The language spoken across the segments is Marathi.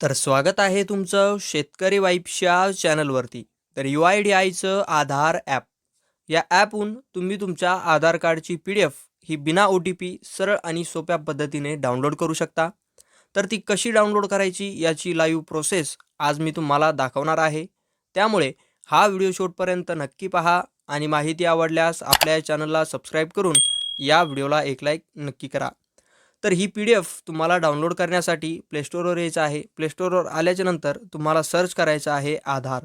तर स्वागत आहे तुमचं शेतकरी वाईफच्या चॅनलवरती. तर यू आय डी आयचं आधार ॲप. या ॲपहून तुम्ही तुमच्या आधार कार्डची पी डी एफ ही बिना ओ टी पी सरळ आणि सोप्या पद्धतीने डाउनलोड करू शकता. तर ती कशी डाउनलोड करायची याची लाईव्ह प्रोसेस आज मी तुम्हाला दाखवणार आहे. त्यामुळे हा व्हिडिओ शेवटपर्यंत नक्की पहा आणि माहिती आवडल्यास आपल्या चॅनलला सबस्क्राईब करून या व्हिडिओला एक लाईक नक्की करा. तर ही पी डी एफ तुम्हाला डाउनलोड करण्यासाठी प्लेस्टोरवर यायचं आहे. प्लेस्टोरवर आल्याच्यानंतर तुम्हाला सर्च करायचं आहे आधार.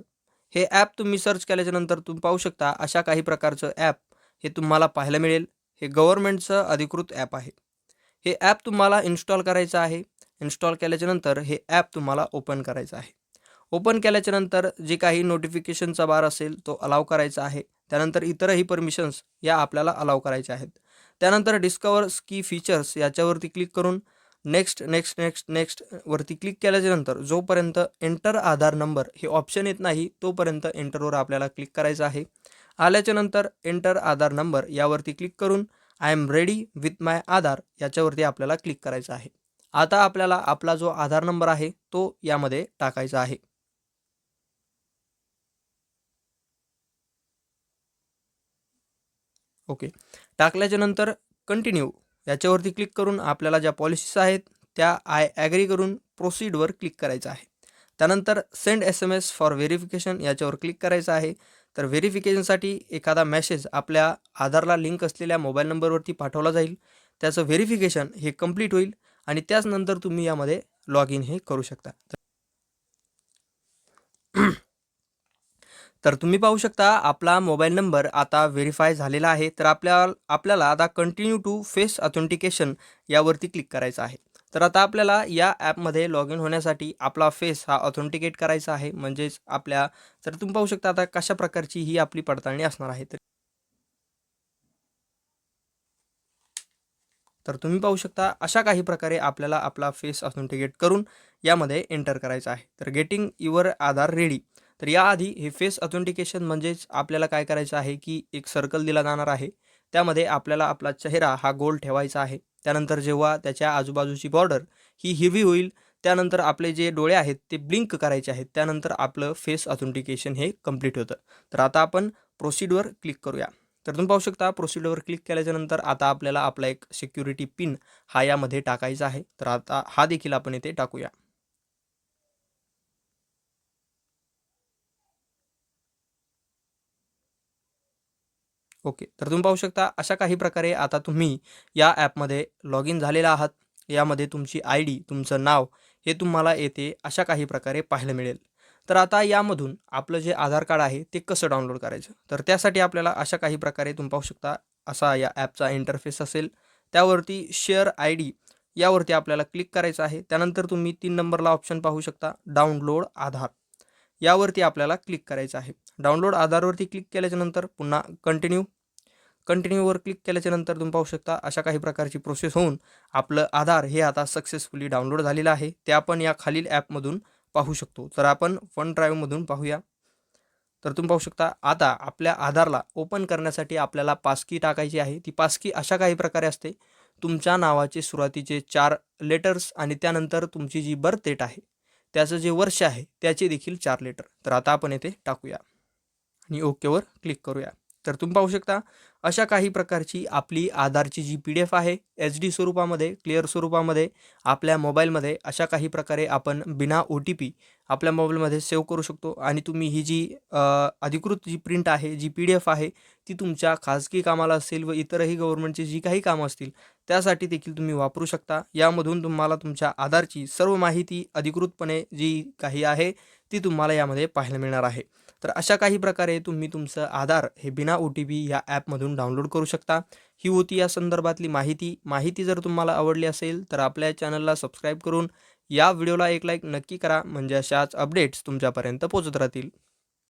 हे ॲप तुम्ही सर्च केल्याच्यानंतर तुम्ही पाहू शकता अशा काही प्रकारचं ॲप हे तुम्हाला पाहायला मिळेल. हे गव्हर्नमेंटचं अधिकृत ॲप आहे. हे ॲप तुम्हाला इन्स्टॉल करायचं आहे. इन्स्टॉल केल्याच्यानंतर हे ॲप तुम्हाला ओपन करायचं आहे. ओपन केल्याच्यानंतर जे काही नोटिफिकेशनचा बार असेल तो अलाव करायचा आहे. त्यानंतर इतरही परमिशन्स या आपल्याला अलाव करायच्या आहेत. त्यानंतर डिस्कवर की फीचर्स याच्यावरती क्लिक करून नेक्स्ट नेक्स्ट नेक्स्ट नेक्स्ट वरती क्लिक केल्याच्यानंतर जोपर्यंत एंटर आधार नंबर हे ऑप्शन येत नाही तोपर्यंत एंटरवर आपल्याला क्लिक करायचं आहे. आल्याच्यानंतर एंटर आधार नंबर यावरती क्लिक करून I am ready with my Aadhaar याच्यावरती आपल्याला क्लिक करायचं आहे. आता आपल्याला आपला जो आधार नंबर आहे तो यामध्ये टाकायचा आहे. Okay okay. टाकल्याच्यानंतर कंटिन्यू याच्यावरती क्लिक करून आपल्याला ज्या पॉलिसीज आहेत त्या आय ॲग्री करून प्रोसीडवर क्लिक करायचं आहे. त्यानंतर send S M S for verification याच्यावर क्लिक करायचं आहे. तर व्हेरिफिकेशनसाठी एखादा मेसेज आपल्या आधारला लिंक असलेल्या मोबाईल नंबरवरती पाठवला जाईल. त्याचं व्हेरिफिकेशन हे कंप्लीट होईल आणि त्याचनंतर तुम्ही यामध्ये लॉग इन हे करू शकता. तर तुम्ही पाहू शकता आपला मोबाईल नंबर आता व्हेरीफाय झालेला आहे. तर आपल्या आपल्याला आता कंटिन्यू टू फेस ऑथेंटिकेशन यावरती क्लिक करायचं आहे. तर आता आपल्याला या ॲपमध्ये लॉग इन होण्यासाठी आपला फेस हा ऑथेंटिकेट करायचा आहे. म्हणजेच आपल्या तर तुम्ही पाहू शकता आता कशा प्रकारची ही आपली पडताळणी असणार आहे. तर तर तुम्ही पाहू शकता अशा काही प्रकारे आपल्याला आपला फेस ऑथेंटिकेट करून यामध्ये एंटर करायचा आहे. तर गेटिंग युअर आधार रेडी तर याआधी हे फेस ऑथेंटिकेशन म्हणजेच आपल्याला काय करायचं आहे की एक सर्कल दिला जाणार आहे. त्यामध्ये आपल्याला आपला चेहरा हा गोल ठेवायचा आहे. त्यानंतर जेव्हा त्याच्या आजूबाजूची बॉर्डर ही हिरवी होईल त्यानंतर आपले जे डोळे आहेत ते ब्लिंक करायचे आहेत. त्यानंतर आपलं फेस ऑथेंटिकेशन हे कंप्लीट होतं. तर आता आपण प्रोसीडवर क्लिक करूया. तर तुम्ही पाहू शकता प्रोसिडवर क्लिक केल्याच्यानंतर आता आपल्याला आपला एक सिक्युरिटी पिन हा यामध्ये टाकायचा आहे. तर आता हा देखील आपण इथे टाकूया. ओके. तर तुम्ही पाहू शकता अशा काही प्रकारे आता तुम्ही या ॲपमध्ये लॉग इन झालेला आहात. यामध्ये तुमची आय डी तुमचं नाव हे तुम्हाला येते अशा काही प्रकारे पाहायला मिळेल. तर आता यामधून आपलं जे आधार कार्ड आहे ते कसं डाउनलोड करायचं? तर त्यासाठी आपल्याला अशा काही प्रकारे तुम्ही पाहू शकता असा या ॲपचा इंटरफेस असेल. त्यावरती शेअर आय डी यावरती आपल्याला क्लिक करायचं आहे. त्यानंतर तुम्ही तीन नंबरला ऑप्शन पाहू शकता डाउनलोड आधार. यावरती आपल्याला क्लिक करायचं आहे. डाउनलोड आधारवरती क्लिक केल्याच्यानंतर पुन्हा कंटिन्यू कंटिन्यूवर क्लिक केल्याच्यानंतर तुम्ही पाहू शकता अशा काही प्रकारची प्रोसेस होऊन आपलं आधार हे आता सक्सेसफुली डाउनलोड झालेलं आहे. ते आपण या खालील ॲपमधून पाहू शकतो. तर आपण फन ड्राईव्हमधून पाहूया. तर तुम्ही पाहू शकता आता आपल्या आधारला ओपन करण्यासाठी आपल्याला पासकी टाकायची आहे. ती पासकी अशा काही प्रकारे असते. तुमच्या नावाचे सुरुवातीचे चार लेटर्स आणि त्यानंतर तुमची जी बर्थ डेट आहे त्याचं जे वर्ष आहे त्याचे देखील चार लेटर तर आता आपण येथे टाकूया. आणि ओकेवर क्लिक करूया. तर तुम्ही पाहू शकता अशा काही प्रकारची आपली आधारची जी पी डी एफ आहे एच डी स्वरूपामध्ये क्लिअर स्वरूपामध्ये आपल्या मोबाईलमध्ये अशा काही प्रकारे आपण बिना ओ टी पी आपल्या मोबाईलमध्ये सेव्ह करू शकतो. आणि तुम्ही ही जी अधिकृत जी प्रिंट आहे जी पी डी एफ आहे ती तुमच्या खाजगी कामाला असेल व इतरही गव्हर्नमेंटची जी काही कामं असतील त्यासाठी देखील तुम्ही वापरू शकता. यामधून तुम्हाला तुमच्या आधारची सर्व माहिती अधिकृतपणे जी काही आहे ती तुम्हाला यामध्ये पाहायला मिळणार आहे. तर अशा काही प्रकारे तुम्ही तुमचं आधार हे बिना ओ टी पी या ॲपमधून डाउनलोड करू शकता. ही होती या संदर्भातली माहिती. माहिती जर तुम्हाला आवडली असेल तर आपल्या चॅनलला सबस्क्राईब करून या व्हिडिओला एक लाईक नक्की करा. म्हणजे अशाच अपडेट्स तुमच्यापर्यंत पोचत राहतील.